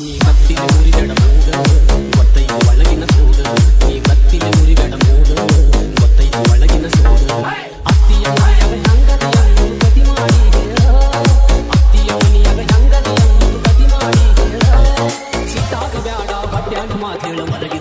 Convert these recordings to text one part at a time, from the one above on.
நீ மத்தியில் உரிதட மூடு ஒத்தையில் வழங்கின சூடு நீ மத்தியில் உரிதட மூடு ஒத்தையில் வழங்கின சூடு ಮಾತೇಳ ಒಳಗೆ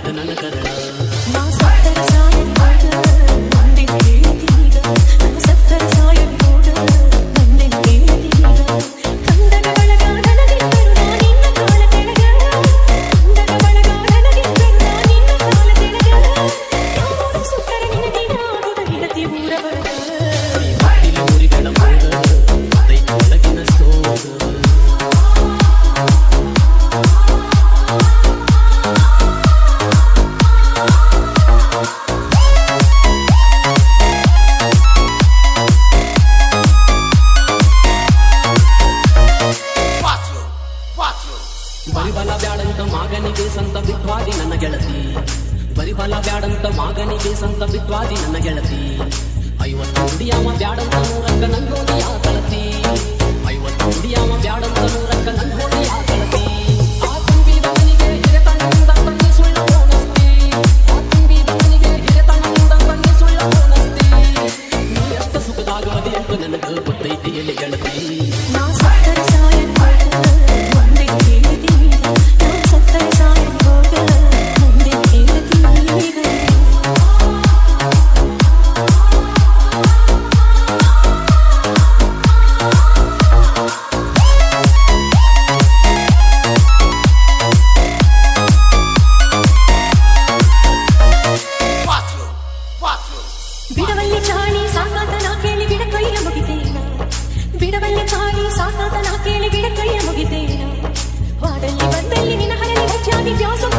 ಬೇಡಂತ ಮಾಗನಿಗೆ ಸಂತ ಬಿತ್ವಾದಿ ನನ್ನ ಗೆಳತಿ. ಬರಿಬಲ ಬ್ಯಾಡಂತ ಮಾಗನಿಗೆ ಸಂತ ಬಿತ್ವಾದಿ ನನ್ನ ಗೆಳತಿ. ಐವತ್ತು ನುಡಿಯಾಮ ಬ್ಯಾಡಂತ ನೂರಕ್ಕ ನಂಗೋದಿಯ ಕಳತಿ ಐವತ್ತು ನುಡಿಯಾಮ ಬ್ಯಾಡಂತ ನೂರಕ್ಕ ನಂಗೋದಿಯ ಕಳತಿ ನನಗೆ ಗೊತ್ತೈತಿ. ಬಿಡಬಲ್ಲೆ ಕಾಡಿ ಸಾಕಾತನ ಕೇಳಿ ಬಿಡ ಕೈಯ ಮುಗಿದೇನ ವಾಡಲ್ಲಿ ಬಂದಲ್ಲಿ ನಿನ್ನ ಹರಳಿ ಹೆಚ್ಚಾಗಿ ಜಾಸು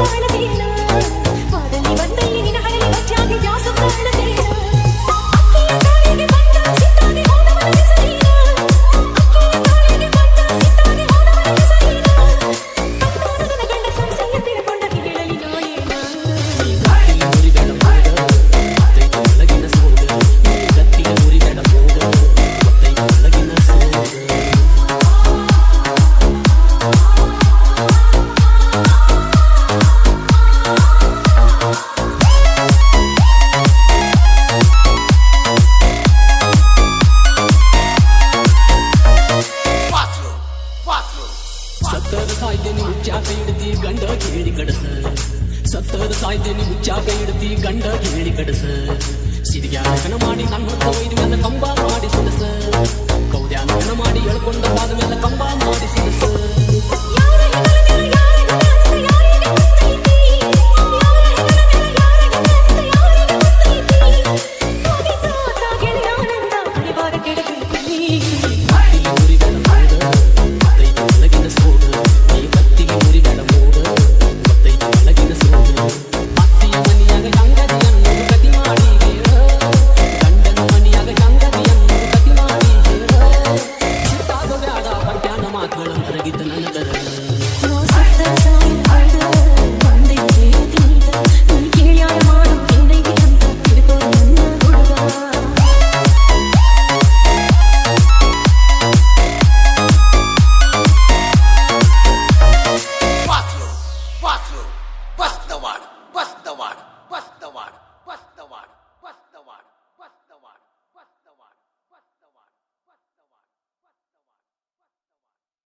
ಉಚ್ಚಾ ಕೈಯಿಡ್ತಿ ಗಂಡ ಕೇಳಿ ಕಡಸ ಸತ್ತದ ಸಾಯ್ತೇನೆ ಉಚ್ಚಾ ಕೈಯಿಡ್ತಿ ಗಂಡ ಕೇಳಿ ಕಡಸ ಸಿರಿಯಾಗನ ಮಾಡಿ ನನ್ನ